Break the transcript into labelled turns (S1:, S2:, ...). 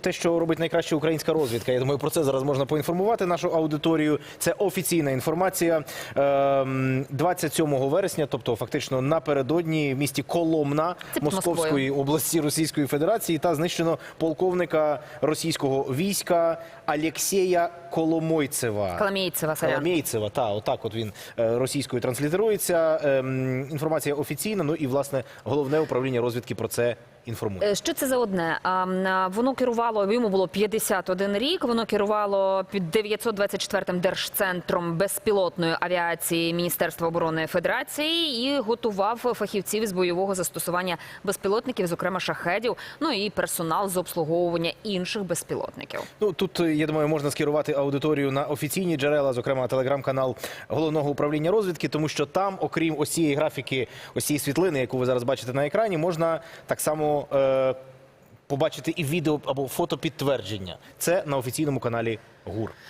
S1: те, що робить найкраща українська розвідка. Я думаю, про це зараз можна поінформувати нашу аудиторію. Це офіційна інформація. Ем, 27 вересня, тобто фактично напередодні в місті Коломна Московської області Російської Федерації та знищено полковника російського війська Алєксєя Коломойцева.
S2: Коломійцева, сорян.
S1: Коломійцева, та отак, от він е, російською транслітерується. Ем, інформація офіційна. Ну і власне головне управління розвідки про це інформує.
S2: Е, Що це за одне? Воно керувало йому було 51 рік. Воно керувало під 924-м держцентром безпілотної авіації Міністерства оборони Федерації і готував фахівців з бойового застосування безпілотників, зокрема шахедів. Ну і персонал з обслуговування інших безпілотників.
S1: Ну тут е, я думаю, можна скерувати аудиторію на офіційні джерела, зокрема телеграм-канал головного управління розвідки, тому що там, окрім ось цієї графіки, ось цієї світлини, яку ви зараз бачите на екрані, можна так само. Е- Побачити і відео або фото підтвердження. Це на офіційному каналі ГУР.